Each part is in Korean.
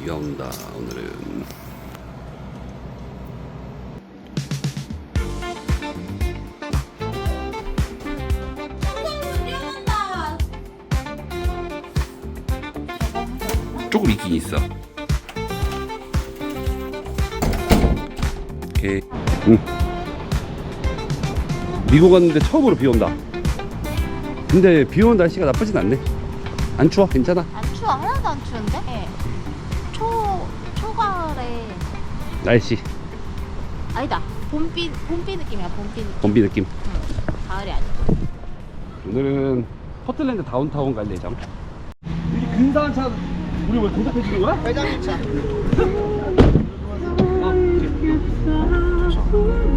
비가 온다 오늘은. 조금 있긴 있어. 오케이. 응. 미국 왔는데 처음으로 비 온다. 근데 비 오는 날씨가 나쁘진 않네. 안 추워? 괜찮아? 안 추워. 하나도 안 추운데? 날씨 아니다 봄비 봄비 느낌이야 봄비 느낌. 봄비 느낌 응. 가을이 아니야. 오늘은 포틀랜드 다운타운 갈 예정 이 근사한 차 우리 왜 공작해 주는 거야? 회장님 차.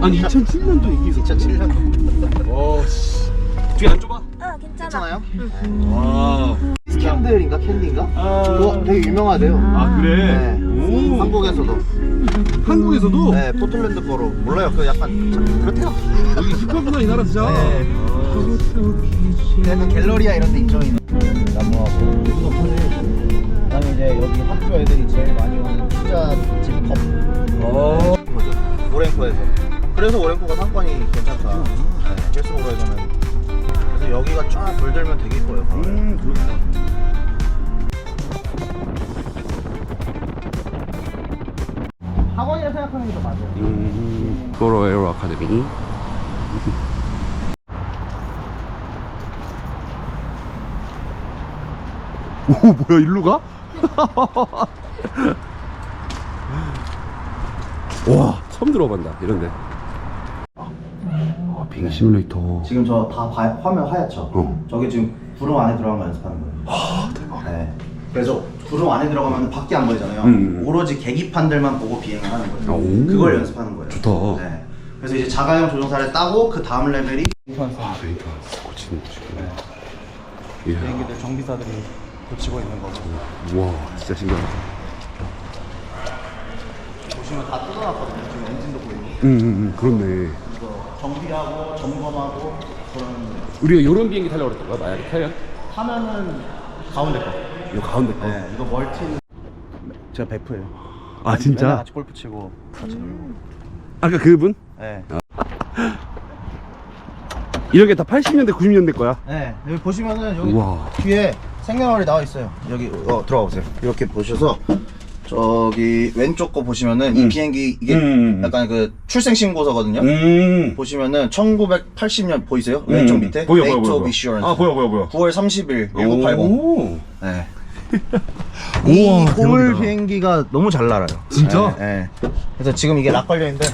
아니 2007년도 이게 있었 2007년. 오 씨. 뒤에 안 좁아? 응 괜찮아. 괜찮아요? 와. 캔들인가 캔디인가? 그거 되게 유명하대요. 아 그래? 네. 오. 한국에서도. 한국에서도 네, 포틀랜드 거로 몰라요. 그 약간 참 그렇대요. 여기 힙합구나 이 나라 진짜. 네. 약간 갤러리아 이런 데 있죠. 나무하고 그다음에 이제 여기 학교 애들이 제일 많이 오는 피자집 컵 어. 오렌코에서 그래서 오렌코가 상권이 괜찮다 네, 헬스보로에서는 그래서 여기가 쫙 돌들면 되게 이뻐요 음 그렇구나. 학원이라 생각하는 게 더 맞아요 음. 고로 에어로 아카데미. 오 뭐야 일로 가? 와 처음 들어본다 이런데. 아, 비행 시뮬레이터. 지금 저 다 화면 하얗죠? 어. 저게 지금 구름 안에 들어간 거 연습하는 거예요 아 대박 네. 그래서 구름 안에 들어가면 밖이 안 보이잖아요 음. 오로지 계기판들만 보고 비행을 하는 거예요 오. 그걸 연습하는 거예요 좋다. 네. 그래서 이제 자가용 조종사를 따고 그 다음 레벨이 아 데이터 고치는 거구나. 이야. 비행기들 정비사들이 고치고 있는 거죠 와 진짜 신기하다. 보시면 다 뜯어놨거든요 지금 엔진도 보이고 음, 음, 음 그렇네. 그래서 정비하고 점검하고 그런 우리가 이런 비행기 타려고 그랬던 거야 만약에 타면? 하면은 가운데 거 이 가운데 거. 네, 이거 멀티는 제가 베프예요 아 맨날 진짜? 같이 골프 치고 같이 놀고 아까 그분? 네. 이런 게 다 80년대 90년대 거야. 네 여기 보시면은 여기 우와. 뒤에 생년월일 나와 있어요 여기 어 들어가 보세요 이렇게 보셔서 저기 왼쪽 거 보시면은 이 비행기 이게 음. 약간 그 출생 신고서거든요 음. 보시면은 1980년 보이세요? 왼쪽 밑에 보여 보여 보여. of 보여. 아 보여 보여 보여. 9월 30일 1980 오. 네. 우와, 이 고물 대박이다. 비행기가 너무 잘 날아요. 진짜? 네, 네. 그래서 지금 이게 락 걸려 있는데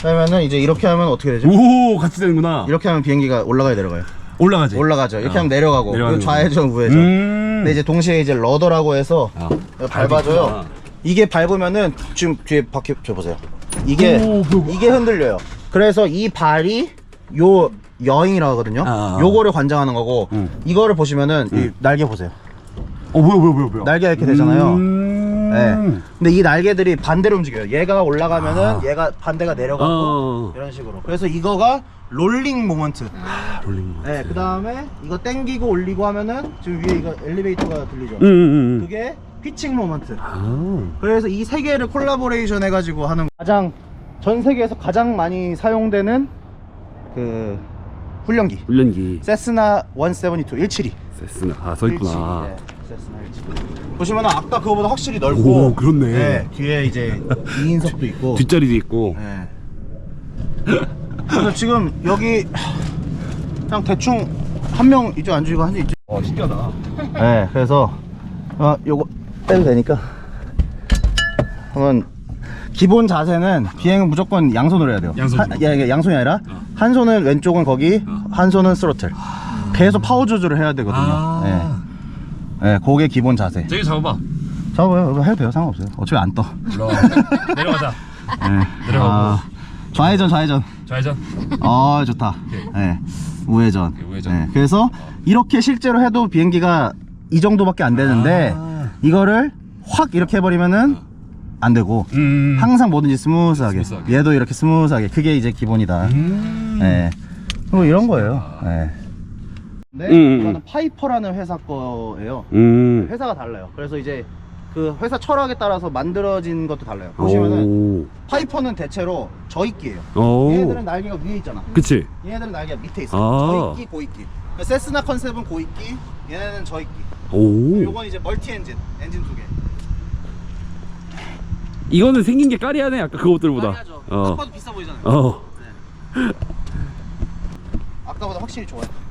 그러면은 이제 이렇게 하면 어떻게 되죠? 오 같이 되는구나. 이렇게 하면 비행기가 올라가야 내려가요. 올라가지. 올라가죠. 이렇게 어. 하면 내려가고 내려가는 그리고 좌회전 우회전. 음. 근데 이제 동시에 이제 러더라고 해서 아, 밟아줘요. 이게 밟으면은 지금 뒤에 바퀴 저 보세요. 이게 오, 뭐야, 뭐야. 이게 흔들려요. 그래서 이 발이 요 여잉이라고 하거든요. 아, 아. 요거를 관장하는 거고 음. 이거를 보시면은 이 날개 보세요. 어 뭐야 뭐야 뭐야 뭐야. 날개가 이렇게 되잖아요. 음. 네. 근데 이 날개들이 반대로 움직여요. 얘가 올라가면은 아. 얘가 반대가 내려가고 어. 이런 식으로. 그래서 이거가 롤링 모먼트. 아, 롤링. 네. 그 다음에 이거 땡기고 올리고 하면은 지금 위에 이거 엘리베이터가 들리죠. 음, 음, 음. 그게 피칭 모먼트. 아. 그래서 이 세 개를 콜라보레이션 해가지고 하는 가장 전 세계에서 가장 많이 사용되는 그 훈련기. 훈련기. 세스나 172 172. 세스나 아서 있구나. 네, 172. 보시면 아까 그거보다 확실히 넓고 오, 그렇네. 네, 뒤에 이제 2인석도 있고 뒷자리도 있고. 네. 그래서 지금 여기 그냥 대충 한 명 이쪽 앉으시고 한 명 이쪽 어 신기하다. 네 그래서 어, 요거 빼도 되니까 한번 기본 자세는 비행은 무조건 양손으로 해야 돼요 양손으로? 한, 야, 이게 양손이 아니라 한 손은 왼쪽은 거기 한 손은 스로틀 계속 파워 조절을 해야 되거든요 아. 네. 네, 그게 기본 자세 저기 잡아봐. 잡아요 이거 해도 돼요 상관없어요 어차피 안떠 올라. 내려가자. 네. 내려가고. 아, 좌회전 좌회전 좌회전. 아 좋다. 네. 우회전. 오케이, 우회전. 네. 그래서 이렇게 실제로 해도 비행기가 이 정도밖에 안 되는데 아. 이거를 확 이렇게 해버리면은 안 되고 음. 항상 뭐든지 스무스하게. 스무스하게. 얘도 이렇게 스무스하게 그게 이제 기본이다. 음. 네. 뭐 이런 거예요. 네. 근데 음, 음, 이거는 파이퍼라는 회사 거예요. 음. 회사가 달라요. 그래서 이제 그 회사 철학에 따라서 만들어진 것도 달라요. 보시면은 오. 파이퍼는 대체로 저익기예요. 오. 얘네들은 날개가 위에 있잖아. 그치? 얘네들은 날개가 밑에 있어. 아. 저익기, 고익기. 그러니까 세스나 컨셉은 고익기, 얘네는 저익기. 오. 요건 이제 멀티 엔진, 엔진 두 개. 이거는 생긴 게 까리하네, 아까 그것들보다. 까리하죠. 딱 어. 봐도 비싸 보이잖아요. 어. 아까보다 확실히 좋아요.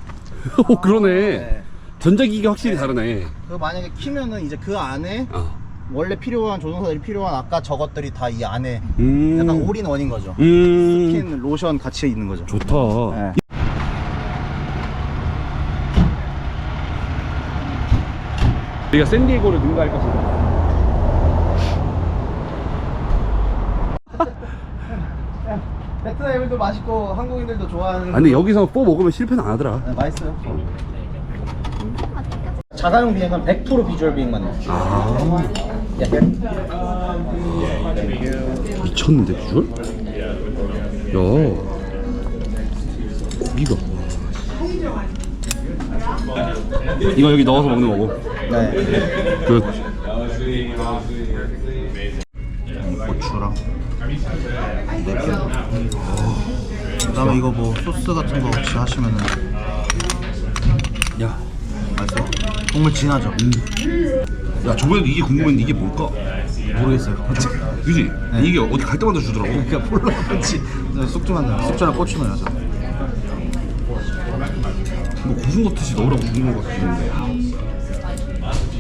오, 그러네. 네. 전자기기가 확실히 다르네. 그 만약에 키면은 이제 그 안에 어. 원래 필요한 조종사들이 필요한 아까 저것들이 다 이 안에 음. 약간 올인원인 거죠. 음. 스킨, 로션 같이 있는 거죠. 좋다. 네. 우리가 샌디에고를 능가할 것인가? 베트남인들도 맛있고 한국인들도 좋아하는. 아, 근데 여기서 뽀 먹으면 실패는 안 하더라. 네, 맛있어요. 자가용 비행은 100% 비주얼 비행만 해요. 아. 예, 예. 미쳤는데, 비주얼? 야. 고기가. 이거 여기 넣어서 먹는 거고. 네. 그, 고추랑 네 개. 그다음에 이거 뭐 소스 같은 거 혹시 하시면은 야. 맛있어요? 국물 진하죠? 야, 저번에도 이게 궁금했는데 이게 뭘까? 모르겠어요. 그지? 이게 어디 갈 때마다 주더라고. 그러니까 폴라 펀치 쑥주만 숙주랑 고추 넣어서 뭐 고수 같듯이 넣으라고 주는 것 같은데.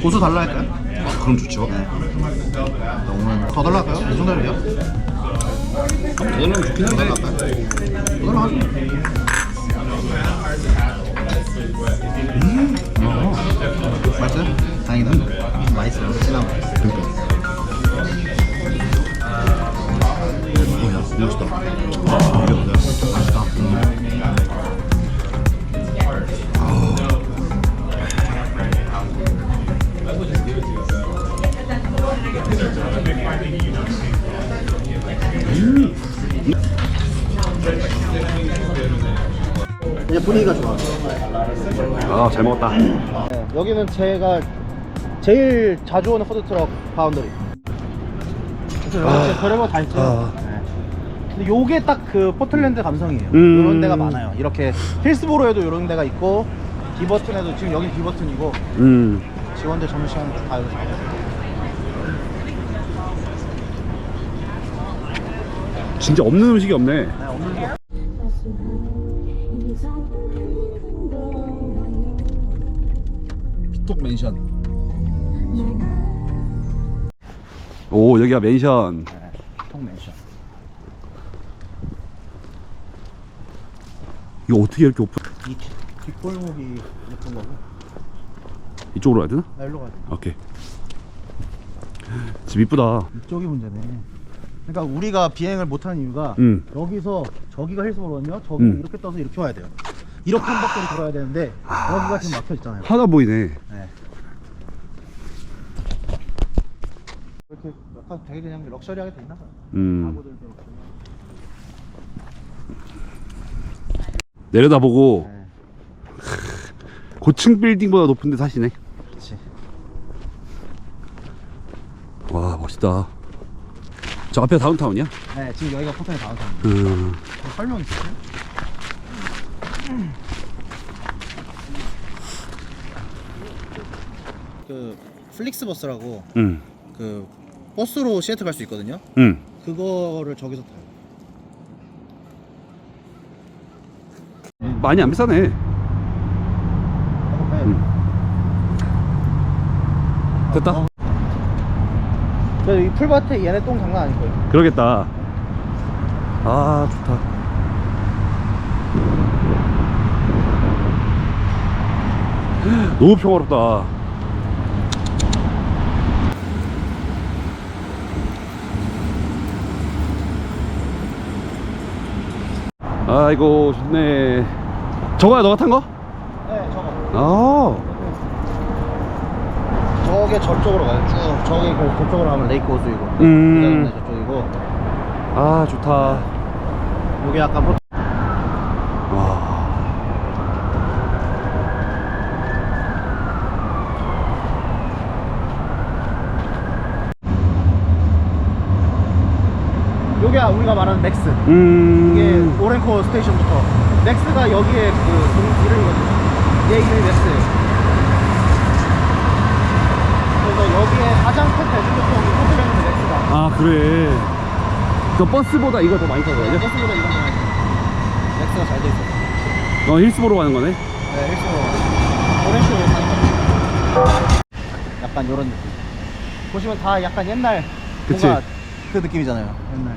고수 달라 할까요? 아, 그럼 좋죠. 네. 오늘 더 달라 할까요? 이 정도면요? 더 넣으면 좋긴 한데. 더 달라 하죠. 어. 맛있어요? 다행이다. 맛있어요. 진한 맛. 그러니까. 어, 멋있다. 분위기가 좋아. 아, 잘 먹었다. 네, 여기는 제가 제일 자주 오는 푸드트럭 바운더리. 그래서 여기 진짜 별의거 다 있어요. 아. 네. 근데 요게 딱 그 포틀랜드 감성이에요. 음. 이런 데가 많아요. 이렇게 힐스보로에도 이런 데가 있고 디버튼에도 지금 여기 디버튼이고 음. 직원들 점심시간에 다 여기서 먹어요. 진짜 없는 음식이 없네. 네, 오늘도 피톡 맨션. 오, 여기가 맨션. 네, 통 맨션. 이거 어떻게 이렇게 오픈? 이 뒷- 뒷골목이 예쁜 거고. 이쪽으로 가야 되나? 아, 일로 가야 돼. 오케이. 집 이쁘다. 이쪽이 문제네. 그러니까 우리가 비행을 못하는 이유가 음. 여기서 저기가 힐스보로거든요. 저기 음. 이렇게 떠서 이렇게 와야 돼요. 이렇게 한 바퀴를 돌아야 되는데 여기가 지금 막혀 있잖아요. 하나 보이네. 네. 이렇게 약간 되게 그냥 럭셔리하게 돼 있나 봐요. 음. 가구들도. 내려다보고 네. 고층 빌딩보다 높은 데 사시네. 그렇지. 와, 멋있다. 저 앞에 다운타운이야? 네, 지금 여기가 포탄이 다운타운. 음. 설명 있으세요? 그 플릭스 버스라고 음. 그 버스로 시애틀 갈 수 있거든요. 음. 그거를 저기서 타요. 많이 안 비싸네. 됐다. 저 이 풀밭에 얘네 똥 장난 아닐 거예요. 그러겠다. 아, 좋다. 너무 평화롭다. 아이고, 좋네. 저거야, 너가 탄 거? 네, 저거. 아, 저게 저쪽으로 가요. 쭉 저기 그 저쪽으로 가면 레이크 호수이고. 음. 그다음에 저쪽이고. 아, 좋다. 여기 약간 포... 와. 요게 우리가 말하는 넥스. 음. 이게 오렌코 스테이션부터 넥스가 여기에 그 동- 이름이거든요. 얘 이름이 넥스예요. 그래서 여기에 가장 큰 대중교통 포트랜드 넥스다. 아 그래. 그 버스보다 이거 더 많이 타서 그래? 넥스보다 이건 거 넥스가 잘 돼 있어. 어 힐스 보러 가는 거네. 네, 헬스로 오렌코에 사는 약간 요런 느낌. 보시면 다 약간 옛날 그치. 뭔가 그 느낌이잖아요. 옛날.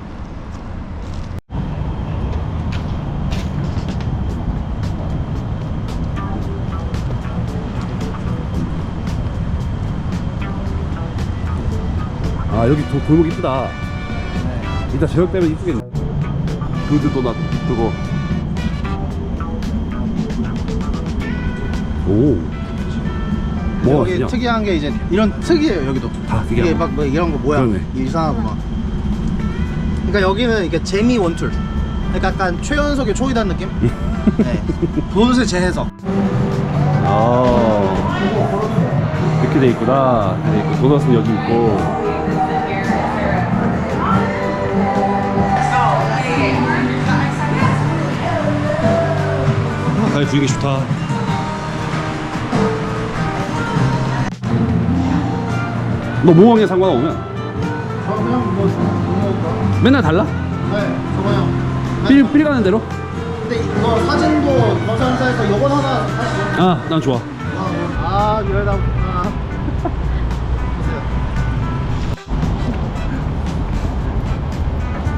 아 여기 도, 골목 이쁘다. 네. 이따 저녁 되면 이쁘겠네. 그드 도넛 그거. 오. 뭐가 여기 그냥 특이한 게 이제 이런 특이해요 여기도 다 특이한 이게 거? 막뭐 이런 거 뭐야 그러네. 이게 이상하고 막 그러니까 여기는 이게 재미 원툴 그러니까 약간 최연석의 초이단 느낌 네. 도넛의 재해석 아 이렇게 돼 있구나. 돼 있고 도넛은 여기 있고. 아, 분위기 좋다. 너 모항에 상관없으면 저 그냥 뭐 먹을까? 맨날 달라? 네 저거 형 삘, 삘 가는 대로? 근데 이거 사진도 검사사에서 요건 하나 아, 난 좋아. 아 이러다 아.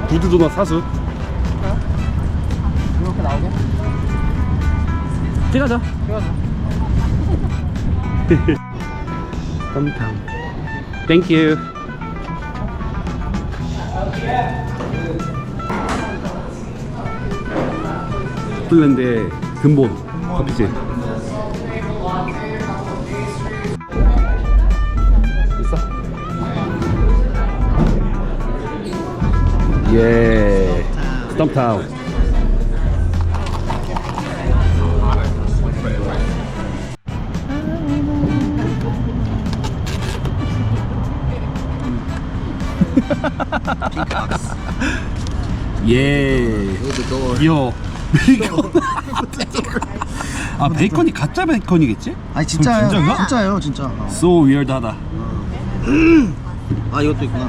구드 도넛 사수. 이렇게 나오게 찍어자. 찍어줘 썸탐. 땡큐. 폴란드의 근본 커피집. 있어? 예. 스톰타운. 예. 귀여워. 베이컨. 아 베이컨이 가짜 베이컨이겠지? 아니 진짜예요 진짜인가? 진짜예요 진짜 어. So weird하다. 아 이것도 있구나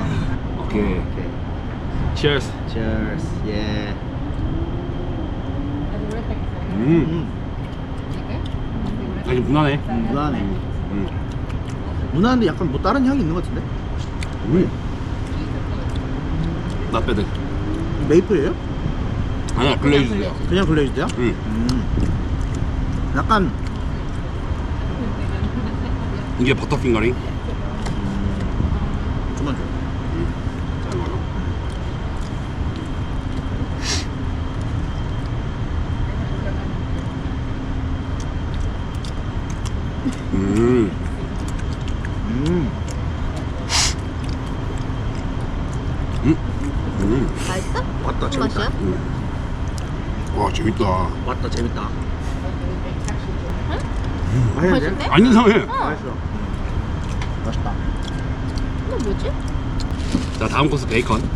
오케이. Cheers. Cheers 예 음. 아니 무난해. 음, 무난해 음. 무난한데 약간 뭐 다른 향이 있는 것 같은데? 음. 나 빼드. 메이플이에요? 아니야 글레이즈야. 그냥 글레이즈드야? 응. 음. 약간 이게 버터 핑거링. 좀만 줘 잘 먹어. 음. 음. 음. 음. 맛있어? 맞다 무슨 맛이야? 와 재밌다. 맞다 재밌다 맛있는데? 안 이상해. 맛있어 맛있다 이거 뭐지? 자 다음 코스 베이컨.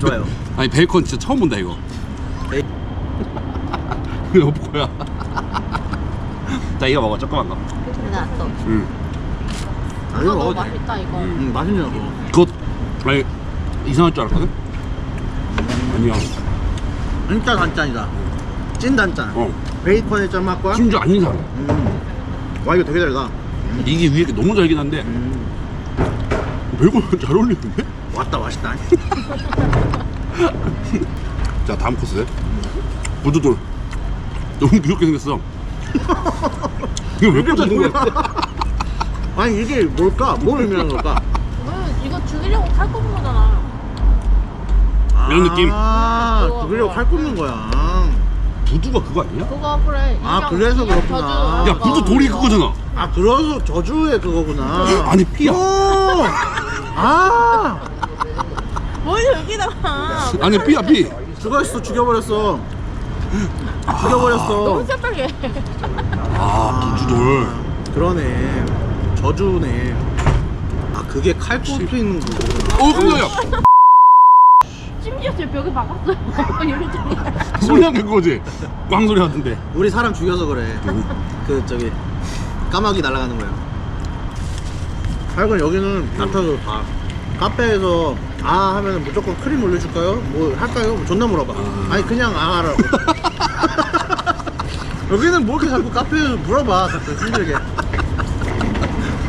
좋아요 아니 베이컨 진짜 처음 본다 이거. 베이- 이거 뭐야? 자 이거 먹어 조그만 거. 근데 나또 음. 아 이거 이거 너무 맛있다 이거 음, 맛있냐고 그것 아니 이상할 줄 알았거든. 아니야. 진짜 단짠이다 찐 단짠 어. 베이컨의 짠맛과 심지어 안 이상해. 음. 와 이거 되게 달다 이게 위에 게 너무 달긴 한데 음. 베이컨 잘 어울리는데? 왔다 맛있다 자 다음 코스 부두돌 너무 귀엽게 생겼어 이거 왜 꽂아준 거야? 아니 이게 뭘까? 뭘 의미하는 걸까? 음, 이거 죽이려고 칼 꼽은 거잖아 이런 느낌? 아 그거, 죽이려고 그거. 칼 꼽는 거야 부두가 그거 아니야? 그거 그래. 아, 인형, 그래서 인형 그렇구나. 저주. 야 그거. 부두 돌이 그거잖아. 아 그래서 저주의 그거구나. 아니 피야. 오! 아. 뭘 여기다가 아니 피야 피. 죽었어 죽여버렸어. 죽여버렸어. 너무 깜짝이야. 아 부두돌. 그러네. 저주네. 아 그게 칼 있는 거구나. 어 깜짝이야. 찜 심지어 벽에 박았어요. 소리. 소리 안 거지? 꽝 소리 같은데. 우리 사람 죽여서 그래. 그 저기 까마귀 날아가는 거야. 하여간 여기는 나타도 다 카페에서 아 하면 무조건 크림 올려줄까요? 뭐 할까요? 뭐 존나 물어봐. 아니 그냥 아 하라고. 여기는 뭐 이렇게 자꾸 카페에서 물어봐 자꾸 힘들게.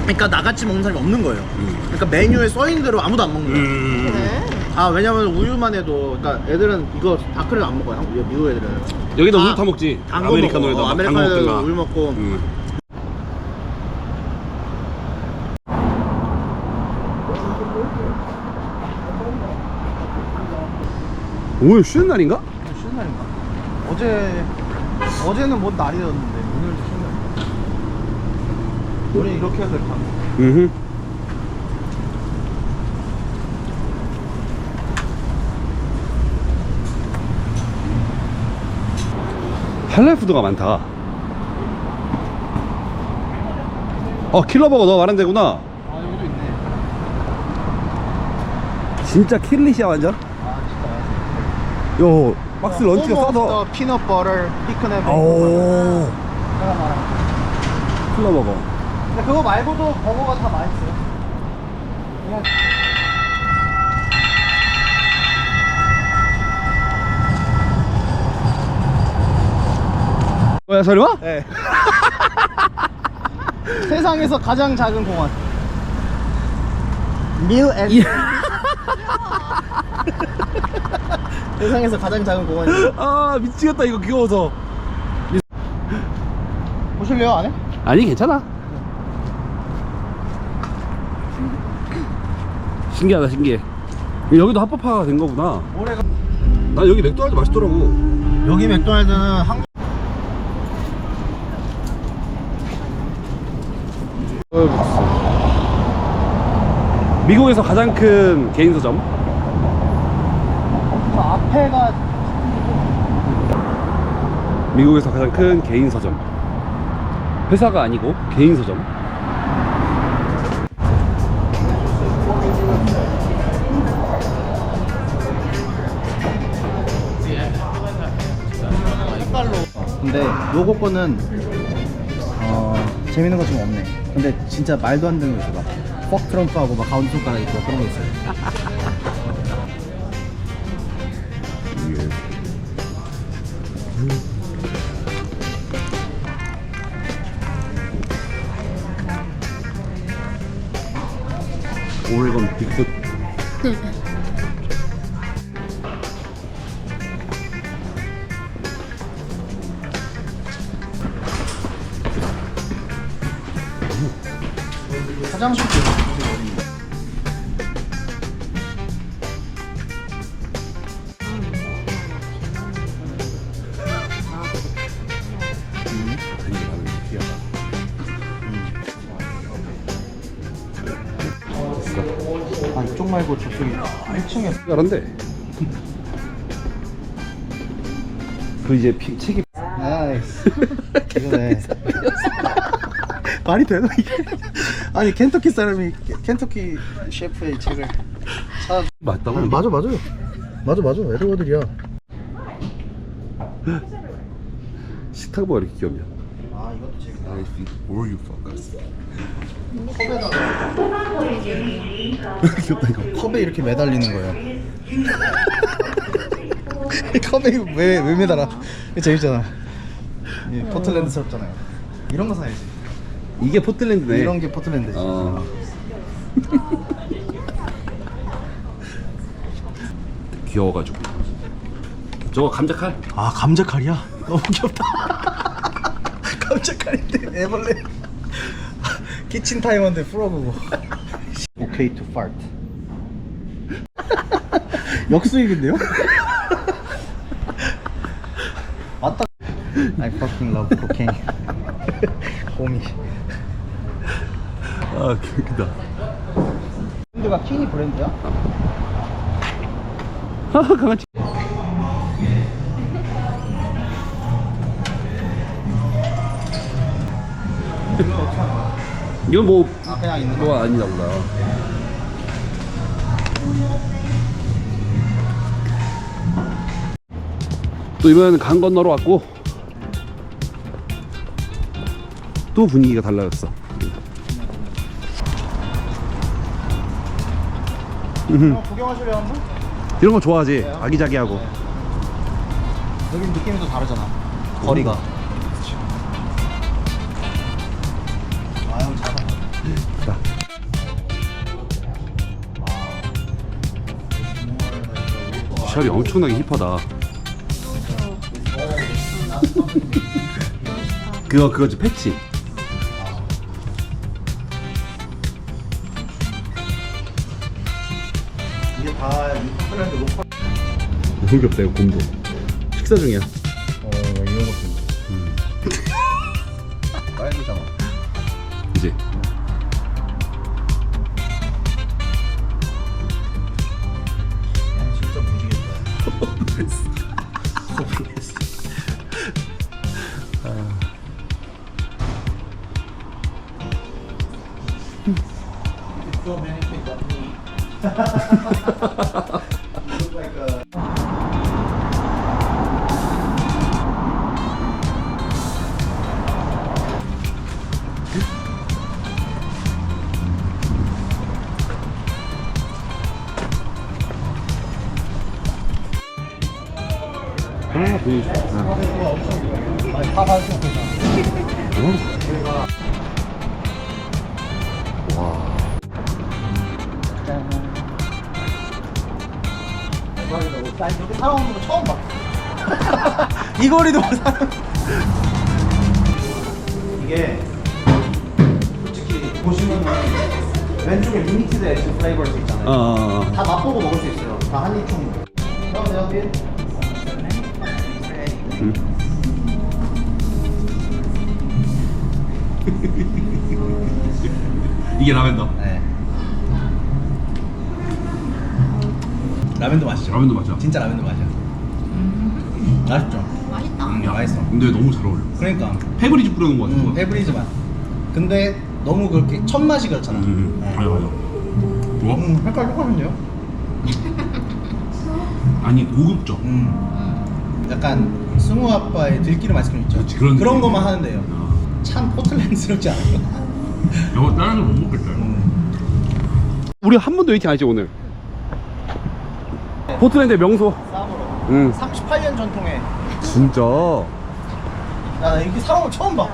그러니까 나같이 먹는 사람이 없는 거예요. 그러니까 메뉴에 써있는 대로 아무도 안 먹는 거예요. 음. 네. 아 왜냐면 우유만 해도 그러니까 애들은 이거 다크림 안 먹어요. 한국- 미국 애들은. 여기다 아, 우유 타 먹지. 아메리카노에다. 어, 아메리카노에다 먹든가. 우유 먹고. 음. 오늘 쉬는 날인가? 쉬는 날인가? 어제 어제는 뭔 날이었는데 오늘도 쉬는 날인가? 우리 이렇게 해야 될까? 음. 할랄 푸드가 많다. 어 킬러버거 너 말한 데구나. 아 여기도 있네. 진짜 킬리시야 완전. 아 진짜. 요 박스 런치가 싸서. 피넛 버터, 피크네 오. 킬러버거. 근데 그거 말고도 버거가 다 맛있어요. 그냥 뭐야 설마? 네. 세상에서 가장 작은 공원. 밀 앤. 세상에서 가장 작은 공원이에요. 아 미치겠다 이거 귀여워서. 보실래요 안에? 아니 괜찮아. 신기하다 신기해. 여기도 합법화가 된 거구나. 올해가 난 여기 맥도날드 맛있더라고. 여기 맥도날드는 한국 미국에서 가장 큰 개인 서점. 저 앞에가 미국에서 가장 큰 개인 서점. 회사가 아니고 개인 서점. 근데 요거 거는 어 재밌는 거 좀 없네. 근데 진짜 말도 안 되는 거 있어. 막퍽 트럼프하고 막 가운데 손가락 있고 그런 거 있어요. 오레곤 빅풋. 화장실 되게 어린데. 귀하다. 아 이쪽 말고 저쪽이 1층에 특별한데. 그 이제 피, 책이 나이스 이거네 말이 되나 이게? 아니 켄터키 사람이 켄터키 셰프의 책을 사 맞다고? 아니, 맞아 맞아 맞아 맞아. 에드워드리야. 식탁 뭐가 이렇게 귀엽냐? 아 이것도 책이다. Where you focus? 컵에다가. 귀엽다 이거. 컵에 이렇게 매달리는 거예요 컵에 왜, 왜 매달아? 재밌잖아. 이 포틀랜드스럽잖아요. 이런 거 사야지 이게 포틀랜드네. 이런 게 포틀랜드지 어. 귀여워가지고. 저거 감자칼? 아 감자칼이야? 너무 귀엽다 감자칼인데 애벌레 키친타임한테 풀어보고 오케이 투 파트 역수입인데요? 맞다 I fucking love cocaine 곰이 아, 귀엽다. 브랜드가 키니 브랜드야? 아, 강아지. 이건 뭐, 아 그냥 있는 거 뭐가 아니다 보다. 또 이번에는 강 건너러 왔고 또 분위기가 달라졌어. 어, 구경하실래요 한 번? 이런 거 좋아하지. 아기자기하고. 여기 느낌이 또 다르잖아. 거리가. 아형 작아. 자. 샵이 엄청나게 힙하다. 그거 그거지 패치. 귀엽다 이거 곰도. 식사 중이야. 어 이런 것도. 음. 빨리 잡아. 이제. 나 이렇게 살아오는 거 처음 봐. 이 거리도 못 사는. 이게 솔직히 보시면은 왼쪽에 리미티드 엑스 플레이버스 있잖아요. 어, 어, 어. 다 맛보고 먹을 수 있어요. 다 한입 총. 형, 내 앞에. 음. 이게 라벤더. 네. 라면도 맛있죠. 라벤더 맞죠? 진짜 라면도 맛이야. 맛있죠. 맛있다. 음, 맛있어. 근데 너무 잘 어울려. 그러니까 페브리즈 뿌려놓은 거 같아. 음, 페브리즈 맛. 근데 너무 그렇게 첫 맛이 그렇잖아. 음, 네. 맞아 맞아. 뭐? 음, 색깔 똑같은데요? 아니 고급져. 음. 약간 승우 아빠의 들기름 아이스크림 있죠? 그렇지, 그런 느낌. 것만 하는데요. 아, 참 포틀랜드스럽지 않아요? 이거 다른 데못 먹겠다. 음. 우리 한 번도 웨이팅 안 했지 오늘. 포트랜드 명소. 쌈으로. 응. 38년 전통의. 진짜. 야, 나 이렇게 사람을 처음 봐.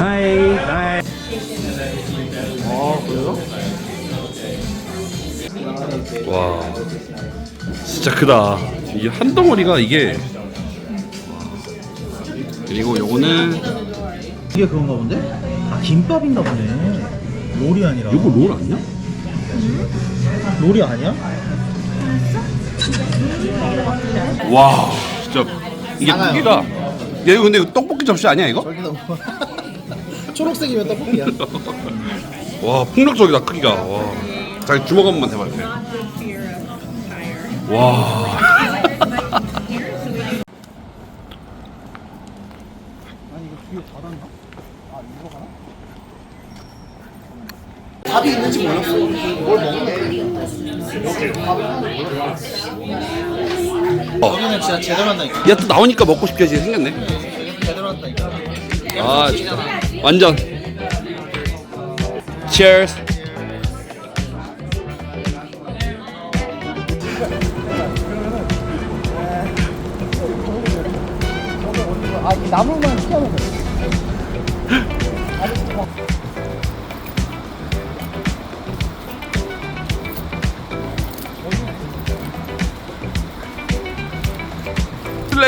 하이. 하이. 아 그래요? 와. 진짜 크다. 이게 한 덩어리가 이게. 그리고 요거는 이게 그건가 본데? 아, 김밥인가 보네. 롤이 아니라. 요거 롤 아니야? 롤이 아니야? 와 진짜 이게 작아요. 크기가 야 이거 근데 이거 떡볶이 접시 아니야 이거? 초록색이면 떡볶이야. 와 폭력적이다 크기가 와 자기 주먹 한 번만 대봐 이렇게 와 아니 이거 뒤에 닫았나? 아 이거 가나? 답이 있는지 몰랐어. 뭘 먹네. 어. 여기는 진짜 제대로 한다니까. 야 또 나오니까 먹고 싶게 생겼네 제대로 한다니까. 아 진짜 완전 Cheers 아, 이 나물만 튀어나오고.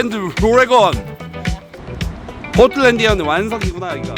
포틀랜드 오레곤 포틀랜디아는 완성이구나 여기가